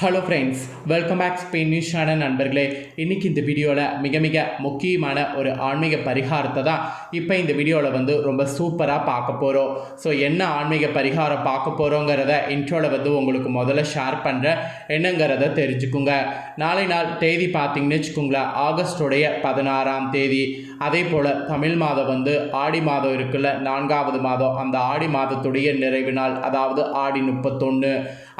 Hello friends welcome back Spain news channel நண்பர்களே. இன்றைக்கி இந்த வீடியோவில் மிக மிக முக்கியமான ஒரு ஆன்மீக பரிகாரத்தை தான் இப்போ இந்த வீடியோவில் வந்து ரொம்ப சூப்பராக பார்க்க போகிறோம் ஸோ என்ன ஆன்மீக பரிகாரம் பார்க்க போகிறோங்கிறத இன்ட்ரோவில் வந்து உங்களுக்கு முதல்ல ஷேர் பண்ணுறேன் என்னங்கிறத தெரிஞ்சுக்குங்க. நாளை நாள் தேதி பார்த்தீங்கன்னு வச்சுக்கோங்களேன் ஆகஸ்டோடைய பதினாறாம் தேதி. அதே போல் தமிழ் மாதம் வந்து ஆடி மாதம் இருக்குல்ல நான்காவது மாதம். அந்த ஆடி மாதத்துடைய நிறைவு நாள் அதாவது ஆடி முப்பத்தொன்று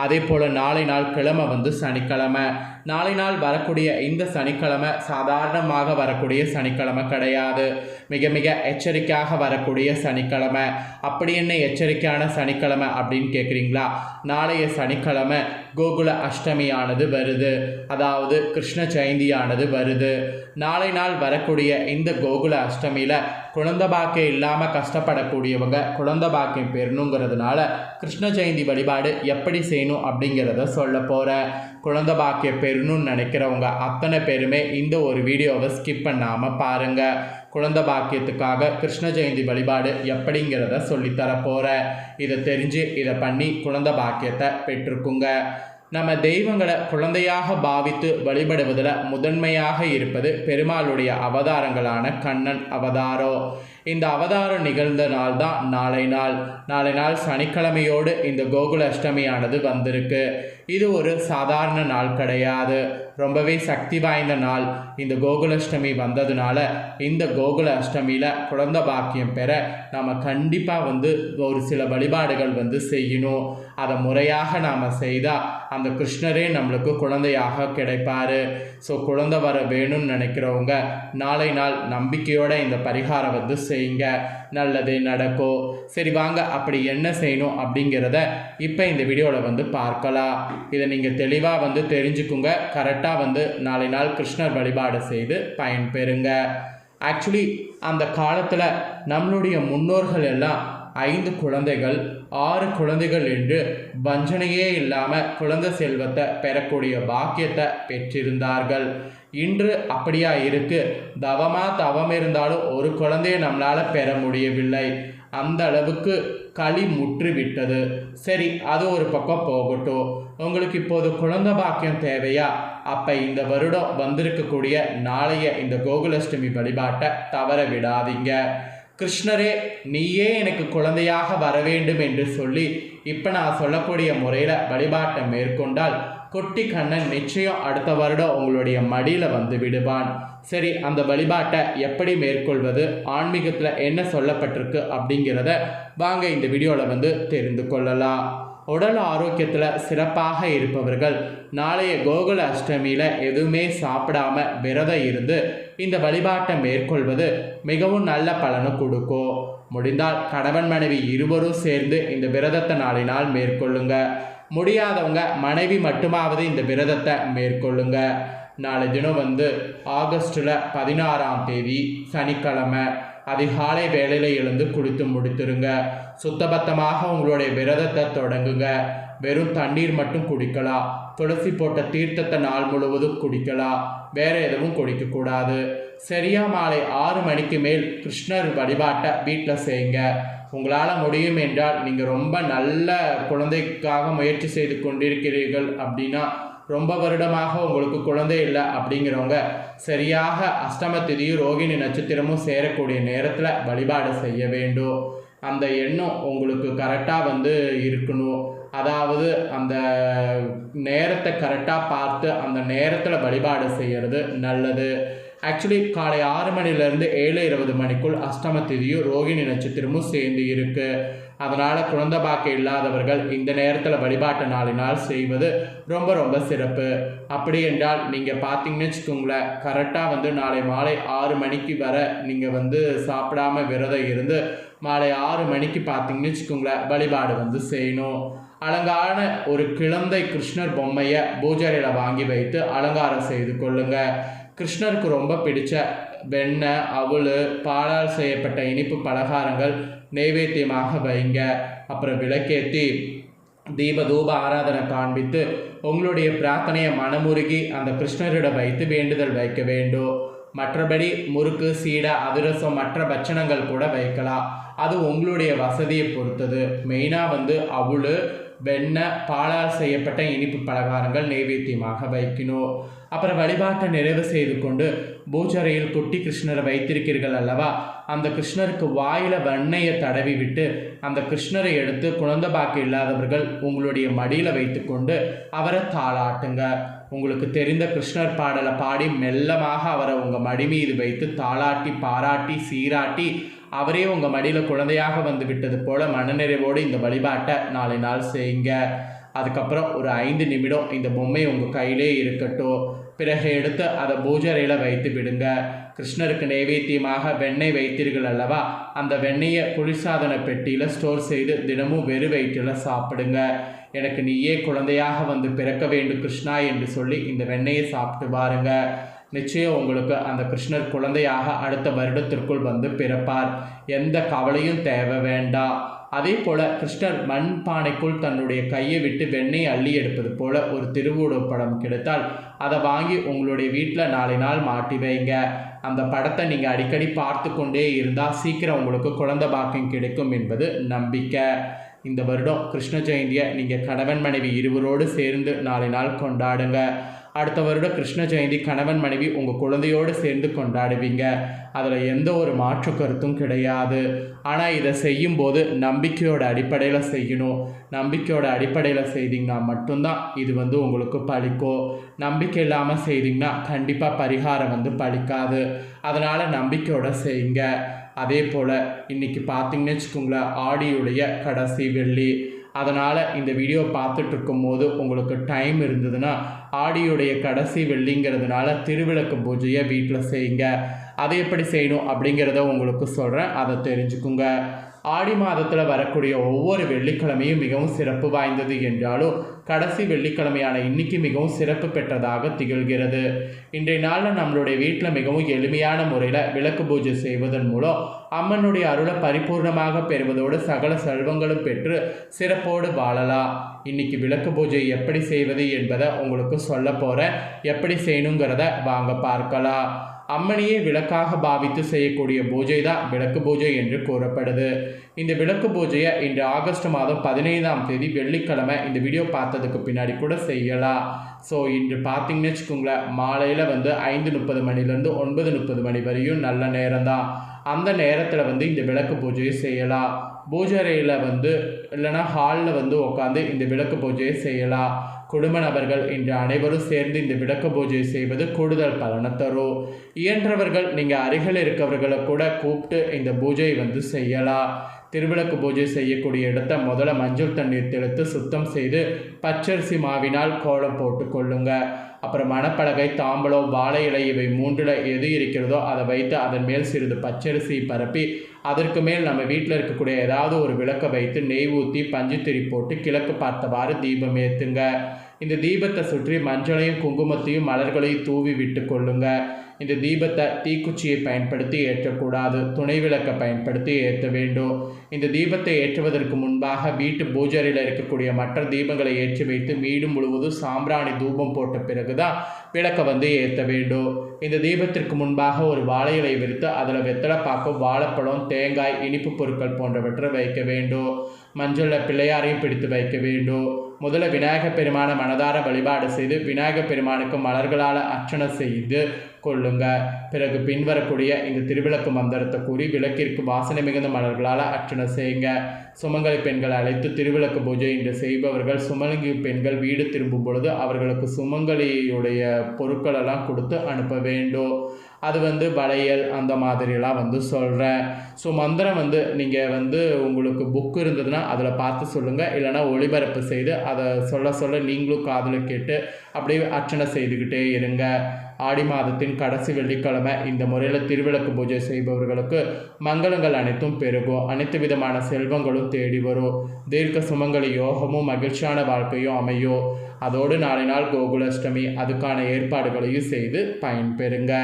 அதே போல் நாளை நாள் கிழமை வந்து சனிக்கிழமை. நாளை நாள் வரக்கூடிய இந்த சனிக்கிழமை சாதாரணமாக வரக்கூடிய சனிக்கிழமை கிடையாது. மிக மிக எச்சரிக்கையாக வரக்கூடிய சனிக்கிழமை. அப்படி என்ன எச்சரிக்கையான சனிக்கிழமை அப்படின்னு கேட்குறீங்களா நாளைய சனிக்கிழமை கோகுல அஷ்டமியானது வருது. அதாவது கிருஷ்ண ஜெயந்தியானது வருது. நாளை நாள் வரக்கூடிய இந்த கோகுல அஷ்டமியில் குழந்த பாக்கியம் இல்லாமல் கஷ்டப்படக்கூடியவங்க குழந்த பாக்கியம் பெறணுங்கிறதுனால கிருஷ்ண ஜெயந்தி வழிபாடு எப்படி செய்யணும் அப்படிங்கிறத சொல்ல போகிறேன் குழந்த பாக்கியம் பெறணும்னு நினைக்கிறவங்க அத்தனை பேருமே இந்த ஒரு வீடியோவை ஸ்கிப் பண்ணாமல் பாருங்கள் குழந்த பாக்கியத்துக்காக கிருஷ்ண ஜெயந்தி வழிபாடு எப்படிங்கிறத சொல்லித்தர போகிறேன் இதை தெரிஞ்சு இதை பண்ணி குழந்த பாக்கியத்தை பெற்றுக்குங்க. நம்ம தெய்வங்களை குழந்தையாக பாவித்து வழிபடுவதில் முதன்மையாக இருப்பது பெருமாளுடைய அவதாரங்களான கண்ணன் அவதாரம் இந்த அவதாரம் நிகழ்ந்த நாள் தான் நாளை நாள். நாளை நாள் சனிக்கிழமையோடு இந்த கோகுல அஷ்டமியானது வந்திருக்கு. இது ஒரு சாதாரண நாள் கிடையாது. ரொம்பவே சக்தி வாய்ந்த நாள். இந்த கோகுலாஷ்டமி வந்ததுனால இந்த கோகுல அஷ்டமியில் குழந்த பாக்கியம் பெற நம்ம கண்டிப்பாக வந்து ஒரு சில வழிபாடுகள் வந்து செய்யணும். அதை முறையாக நாம் செய்தால் அந்த கிருஷ்ணரே நம்மளுக்கு குழந்தையாக கிடைப்பார். ஸோ குழந்தை வர வேணும்னு நினைக்கிறவங்க நாளை நாள் நம்பிக்கையோட இந்த பரிகாரம் வந்து செய்யுங்க. நல்லது நடக்கும் சரி வாங்க அப்படி என்ன செய்யணும் அப்படிங்கிறத இப்போ இந்த வீடியோவில் வந்து பார்க்கலாம். இதை நீங்கள் தெளிவாக வந்து தெரிஞ்சுக்குங்க. கரெக்டாக வந்து நாளை நாள் கிருஷ்ணர் வழிபாடு செய்து பயன்பெறுங்க. ஆக்சுவலி அந்த காலத்தில் நம்மளுடைய முன்னோர்கள் எல்லாம் ஐந்து குழந்தைகள் ஆறு குழந்தைகள் என்று வஞ்சனையே இல்லாமல் குழந்தை செல்வத்தை பெறக்கூடிய பாக்கியத்தை பெற்றிருந்தார்கள். இன்று அப்படியா இருக்கு? தவமா தவம் இருந்தாலும் ஒரு குழந்தையை நம்மளால் பெற முடியவில்லை. அந்த அளவுக்கு களி முற்றி விட்டது சரி அது ஒரு பக்கம் போகட்டும். உங்களுக்கு இப்போது குழந்தை பாக்கியம் தேவையா? அப்போ இந்த வருடம் வந்திருக்கக்கூடிய நாளைய இந்த கோகுலஷ்டமி வழிபாட்டை தவற விடாதீங்க. கிருஷ்ணரே நீயே எனக்கு குழந்தையாக வர வேண்டும் என்று சொல்லி இப்போ நான் சொல்லக்கூடிய முறையில் வழிபாட்டை மேற்கொண்டால் குட்டி கண்ணன் நிச்சயம் அடுத்த வருடம் உங்களுடைய மடியில் வந்து விடுவான். சரி அந்த வழிபாட்டை எப்படி மேற்கொள்வது? ஆன்மீகத்தில் என்ன சொல்லப்பட்டிருக்கு அப்படிங்கிறத வாங்க இந்த வீடியோவில் வந்து தெரிந்து கொள்ளலாம். உடல் ஆரோக்கியத்தில் சிறப்பாக இருப்பவர்கள் நாளைய கோகுல அஷ்டமியில் எதுவுமே சாப்பிடாம விரதம் இருந்து இந்த வழிபாட்டை மேற்கொள்வது மிகவும் நல்ல பலனை கொடுக்கும். முடிந்தால் கணவன் மனைவி இருவரும் சேர்ந்து இந்த விரதத்தை நாளினால் மேற்கொள்ளுங்க. முடியாதவங்க மனைவி மட்டுமாவது இந்த விரதத்தை மேற்கொள்ளுங்க. நாளை தினம் வந்து ஆகஸ்டில் பதினாறாம் தேதி சனிக்கிழமை அதிகாலை வேலையில் எழுந்து குளித்து முடித்துருங்க. சுத்தபத்தமாக உங்களுடைய விரதத்தை தொடங்குங்க. வெறும் தண்ணீர் மட்டும் குடிக்கலாம் துளசி போட்ட தீர்த்தத்தை நாள் முழுவதும் குடிக்கலாம் வேற எதுவும் குடிக்கக்கூடாது. சரியா மாலை ஆறு மணிக்கு மேல் கிருஷ்ணர் வழிபாட்டை வீட்டில் செய்யுங்க. உங்களால் முடியும் என்றால் நீங்கள் ரொம்ப நல்ல குழந்தைக்காக முயற்சி செய்து கொண்டிருக்கிறீர்கள் அப்படின்னா ரொம்ப வருடமாக உங்களுக்கு குழந்தை இல்லை அப்படிங்கிறவங்க சரியாக அஷ்டம திதியும் ரோகிணி நட்சத்திரமும் சேரக்கூடிய நேரத்தில் வழிபாடு செய்ய வேண்டும். அந்த எண்ணம் உங்களுக்கு கரெக்டாக வந்து இருக்கணும். அதாவது அந்த நேரத்தை கரெக்டாக பார்த்து அந்த நேரத்தில் வழிபாடு செய்கிறது நல்லது. ஆக்சுவலி காலை ஆறு மணிலேருந்து ஏழு இருபது மணிக்குள் அஷ்டம திதியும் ரோகிணி நட்சத்திரமும் சேர்ந்து இருக்குது அதனால் குழந்த பாக்கை இல்லாதவர்கள் இந்த நேரத்தில் வழிபாட்டு நாளினால் செய்வது ரொம்ப ரொம்ப சிறப்பு. அப்படி என்றால் நீங்கள் பார்த்தீங்கன்னு வச்சுக்கோங்களேன் கரெக்டாக வந்து நாளை மாலை ஆறு மணிக்கு வர நீங்கள் வந்து சாப்பிடாம விரதம் இருந்து மாலை ஆறு மணிக்கு பார்த்தீங்கன்னு வச்சுக்கோங்களேன் வழிபாடு வந்து செய்யணும். அலங்கான ஒரு கிழந்தை கிருஷ்ணர் பொம்மையை பூஜையில் வாங்கி வைத்து அலங்காரம் செய்து கொள்ளுங்கள் கிருஷ்ணருக்கு ரொம்ப பிடிச்ச வெண்ணெய் அவள் பாலால் செய்யப்பட்ட இனிப்பு பலகாரங்கள் நைவேத்தியமாக வைங்க. அப்புறம் விளக்கேற்றி தீப தூப ஆராதனை காண்பித்து உங்களுடைய பிரார்த்தனையை மனமுருகி அந்த கிருஷ்ணரிடம் வைத்து வேண்டுதல் வைக்க வேண்டும். மற்றபடி முறுக்கு சீடை அதிரசம் மற்ற பட்சணங்கள் கூட வைக்கலாம். அது உங்களுடைய வசதியை பொறுத்தது. மெயினாக வந்து அவள் வெண்ணெய் பாலால் செய்யப்பட்ட இனிப்பு பலகாரங்கள் நைவேத்தியமாக வைக்கணும் அப்புறம் வழிபாட்டை நிறைவு செய்து கொண்டு பூஜரையில் குட்டி கிருஷ்ணரை வைத்திருக்கிறீர்கள் அல்லவா? அந்த கிருஷ்ணருக்கு வாயில் வெண்ணையை தடவி விட்டு அந்த கிருஷ்ணரை எடுத்து குழந்தை பாக்கி இல்லாதவர்கள் உங்களுடைய மடியில் வைத்துக்கொண்டு அவரை தாளாட்டுங்க. உங்களுக்கு தெரிந்த கிருஷ்ணர் பாடலை பாடி மெல்லமாக அவரை உங்கள் மடி மீது வைத்து தாளாட்டி பாராட்டி சீராட்டி அவரே உங்கள் மடியில் குழந்தையாக வந்து விட்டது போல மனநிறைவோடு இந்த வழிபாட்டை நாளை நாள் செய்யுங்க. அதுக்கப்புறம் ஒரு ஐந்து நிமிடம் இந்த பொம்மை உங்கள் கையிலே இருக்கட்டும். பிறகு எடுத்து அதை பூஜரையில் வைத்து விடுங்க. கிருஷ்ணருக்கு நைவேத்தியமாக வெண்ணெய் வைத்தீர்கள் அல்லவா? அந்த வெண்ணெயை குளிர்சாதன பெட்டியில் ஸ்டோர் செய்து தினமும் வெறு வயிற்றில் சாப்பிடுங்க. எனக்கு நீயே குழந்தையாக வந்து பிறக்க வேண்டும் கிருஷ்ணா என்று சொல்லி இந்த வெண்ணெயை சாப்பிட்டு பாருங்க நிச்சயம் உங்களுக்கு அந்த கிருஷ்ணர் குழந்தையாக அடுத்த வருடத்திற்குள் வந்து பிறப்பார். எந்த கவலையும் தேவை வேண்டாம். அதே போல கிருஷ்ணர் மண் பானைக்குள் தன்னுடைய கையை விட்டு வெண்ணெய் அள்ளி எடுப்பது போல ஒரு திருவுருவப் படம் கிடைத்தால் அதை வாங்கி உங்களுடைய வீட்டில் நாளை நாள் மாட்டி வைங்க. அந்த படத்தை நீங்கள் அடிக்கடி பார்த்து கொண்டே இருந்தால் சீக்கிரம் உங்களுக்கு குழந்தை பாக்கியம் கிடைக்கும் என்பது நம்பிக்கை. இந்த வருடம் கிருஷ்ண ஜெயந்தியை நீங்கள் கணவன் மனைவி இருவரோடு சேர்ந்து நாளை நாள் கொண்டாடுங்க. அடுத்த வருடம் கிருஷ்ண ஜெயந்தி கணவன் மனைவி உங்கள் குழந்தையோடு சேர்ந்து கொண்டாடுவீங்க. அதில் எந்த ஒரு மாற்று கருத்தும் கிடையாது. ஆனால் இதை செய்யும்போது நம்பிக்கையோட அடிப்படையில் செய்யணும். நம்பிக்கையோட அடிப்படையில் செய்தீங்கன்னா மட்டும்தான் இது வந்து உங்களுக்கு பழிக்கும் நம்பிக்கை இல்லாமல் செய்தீங்கன்னா கண்டிப்பாக பரிகாரம் வந்து பழிக்காது. அதனால் நம்பிக்கையோட செய்யுங்க. அதே போல் இன்றைக்கி பார்த்தீங்கன்னு வச்சுக்கோங்களேன் ஆடியுடைய கடைசி வெள்ளி. அதனால் இந்த வீடியோ பார்த்துட்டு இருக்கும்போது உங்களுக்கு டைம் இருந்ததுன்னா ஆடியுடைய கடைசி வெள்ளிங்கிறதுனால திருவிளக்கு பூஜையை வீட்டில் செய்யுங்க. அதை எப்படி செய்யணும் அப்படிங்கிறத உங்களுக்கு சொல்கிறேன் அதை தெரிஞ்சுக்குங்க. ஆடி மாதத்தில் வரக்கூடிய ஒவ்வொரு வெள்ளிக்கிழமையும் மிகவும் சிறப்பு வாய்ந்தது என்றாலும் கடைசி வெள்ளிக்கிழமையான இன்னைக்கு மிகவும் சிறப்பு பெற்றதாக திகழ்கிறது. இன்றைய நாளில் நம்மளுடைய வீட்டில் மிகவும் எளிமையான முறையில் விளக்கு பூஜை செய்வதன் மூலம் அம்மனுடைய அருளை பரிபூர்ணமாக பெறுவதோடு சகல செல்வங்களும் பெற்று சிறப்போடு வாழலாம். இன்னைக்கு விளக்கு பூஜை எப்படி செய்வது என்பதை உங்களுக்கு சொல்ல போகிறேன் எப்படி செய்யணுங்கிறத வாங்க பார்க்கலாம். அம்மனையே விளக்காக பாவித்து செய்யக்கூடிய பூஜை தான் விளக்கு பூஜை என்று கூறப்படுது. இந்த விளக்கு பூஜையை இன்று ஆகஸ்ட் மாதம் பதினைந்தாம் தேதி வெள்ளிக்கிழமை இந்த வீடியோ பார்த்ததுக்கு பின்னாடி கூட செய்யலாம். ஸோ இன்று பார்த்தீங்கன்னு வச்சுக்கோங்களேன் மாலையில் வந்து ஐந்து முப்பது மணிலேருந்து ஒன்பது முப்பது மணி வரையும் நல்ல நேரம் தான் அந்த நேரத்தில் வந்து இந்த விளக்கு பூஜையை செய்யலாம். பூஜை வந்து இல்லைன்னா ஹாலில் வந்து உட்காந்து இந்த விளக்கு பூஜையை செய்யலாம் குடும்ப நபர்கள் இன்று அனைவரும் சேர்ந்து இந்த விளக்கு பூஜை செய்வது கூடுதல் பலனை தரும் இயன்றவர்கள் நீங்கள் அருகில் இருக்கவர்களை கூட கூப்பிட்டு இந்த பூஜையை வந்து செய்யலாம் திருவிளக்கு பூஜை செய்யக்கூடிய இடத்த முதல்ல மஞ்சள் தண்ணீர் தெளித்து சுத்தம் செய்து பச்சரிசி மாவினால் கோலம் போட்டு கொள்ளுங்க. அப்புறம் மணப்பலகை தாம்பலம் வாழை இலை இவை மூன்றில் எது இருக்கிறதோ அதை வைத்து அதன் மேல் சிறிது பச்சரிசி பரப்பி அதற்கு மேல் நம்ம வீட்டில் இருக்கக்கூடிய ஏதாவது ஒரு விளக்கை வைத்து நெய் ஊற்றி பஞ்சுத்திரி போட்டு கிழக்கு பார்த்தவாறு தீபம் ஏற்றுங்க இந்த தீபத்தை சுற்றி மஞ்சளையும் குங்குமத்தையும் மலர்களையும் தூவி விட்டு கொள்ளுங்கள் இந்த தீபத்தை தீக்குச்சியை பயன்படுத்தி ஏற்றக்கூடாது துணை விளக்கை பயன்படுத்தி ஏற்ற வேண்டும். இந்த தீபத்தை ஏற்றுவதற்கு முன்பாக வீட்டு பூஜரியில் இருக்கக்கூடிய மற்ற தீபங்களை ஏற்றி வைத்து வீடு முழுவதும் சாம்பிராணி தூபம் போட்ட பிறகுதான் விளக்கை வந்து ஏற்ற வேண்டும். இந்த தீபத்திற்கு முன்பாக ஒரு வாழை இலை விரித்து அதில் வெத்தலை பார்க்கும் வாழைப்பழம் தேங்காய் இனிப்பு பொருட்கள் போன்றவற்றை வைக்க வேண்டும். மஞ்சளில் பிள்ளையாரையும் பிடித்து வைக்க வேண்டும். முதல்ல விநாயகப் பெருமான மனதார வழிபாடு செய்து விநாயகப் பெருமானுக்கு மலர்களால் அர்ச்சனை செய்து கொள்ளுங்க. பிறகு பின்வரக்கூடிய இந்த திருவிளக்கு மந்திரத்தை கூறி விளக்கிற்கு வாசனை மிகுந்த மலர்களால் அர்ச்சனை செய்யுங்க. சுமங்கலி பெண்கள் அழைத்து திருவிளக்கு பூஜை இன்று செய்பவர்கள் சுமங்கலி பெண்கள் வீடு திரும்பும் பொழுது அவர்களுக்கு சுமங்கலியுடைய பொருட்களெல்லாம் கொடுத்து அனுப்ப வேண்டும். அது வந்து வளையல் அந்த மாதிரிலாம் வந்து சொல்கிறேன் ஸோ மந்திரம் வந்து நீங்கள் வந்து உங்களுக்கு புக் இருந்ததுன்னா அதில் பார்த்து சொல்லுங்கள் இல்லைனா ஒளிபரப்பு செய்து அதை சொல்ல சொல்ல நீங்களும் காதில் கேட்டு அப்படியே அர்ச்சனை செய்துக்கிட்டே இருங்க. ஆடி மாதத்தின் கடைசி வெள்ளிக்கிழமை இந்த முறையில் திருவிளக்கு பூஜை செய்பவர்களுக்கு மங்களங்கள் அனைத்தும் பெருகும். அனைத்து விதமான செல்வங்களும் தேடி வரும். தீர்க்க சுமங்கலி யோகமும் மகிழ்ச்சியான வாழ்க்கையும் அமையும். அதோடு நாளை நாள் கோகுலாஷ்டமி அதுக்கான ஏற்பாடுகளையும் செய்து பயன்பெறுங்க.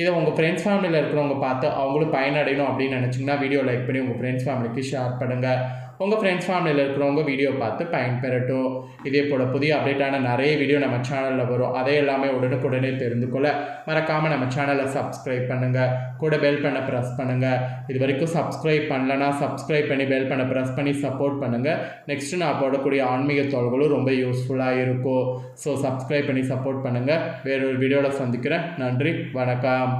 இதை உங்கள் ஃப்ரெண்ட்ஸ் ஃபேமிலியில் இருக்கிறவங்க பார்த்து அவங்களும் பயனடையணும் அப்படின்னு நினச்சிங்கன்னா வீடியோ லைக் பண்ணி உங்கள் ஃப்ரெண்ட்ஸ் ஃபேமிலிக்கு ஷேர் பண்ணுங்கள் உங்கள் ஃப்ரெண்ட்ஸ் ஃபேமிலியில் இருக்கிறவங்க வீடியோ பார்த்து பயன்பெறட்டும். இதே போல் புதிய அப்டேட்டான நிறைய வீடியோ நம்ம சேனலில் வரும். அதை எல்லாமே உடனுக்குடனே தெரிந்து கொள்ள மறக்காமல் நம்ம சேனலை சப்ஸ்கிரைப் பண்ணுங்கள் கூட பெல் பண்ண ப்ரெஸ் பண்ணுங்கள் இது வரைக்கும் சப்ஸ்கிரைப் பண்ணலனா சப்ஸ்கிரைப் பண்ணி பெல் பண்ண ப்ரெஸ் பண்ணி சப்போர்ட் பண்ணுங்கள் நெக்ஸ்ட்டு நான் போடக்கூடிய ஆன்மீக தோள்களும் ரொம்ப யூஸ்ஃபுல்லாக இருக்கும். ஸோ சப்ஸ்கிரைப் பண்ணி சப்போர்ட் பண்ணுங்கள் வேறொரு வீடியோவில் சந்திக்கிறேன். நன்றி. வணக்கம்.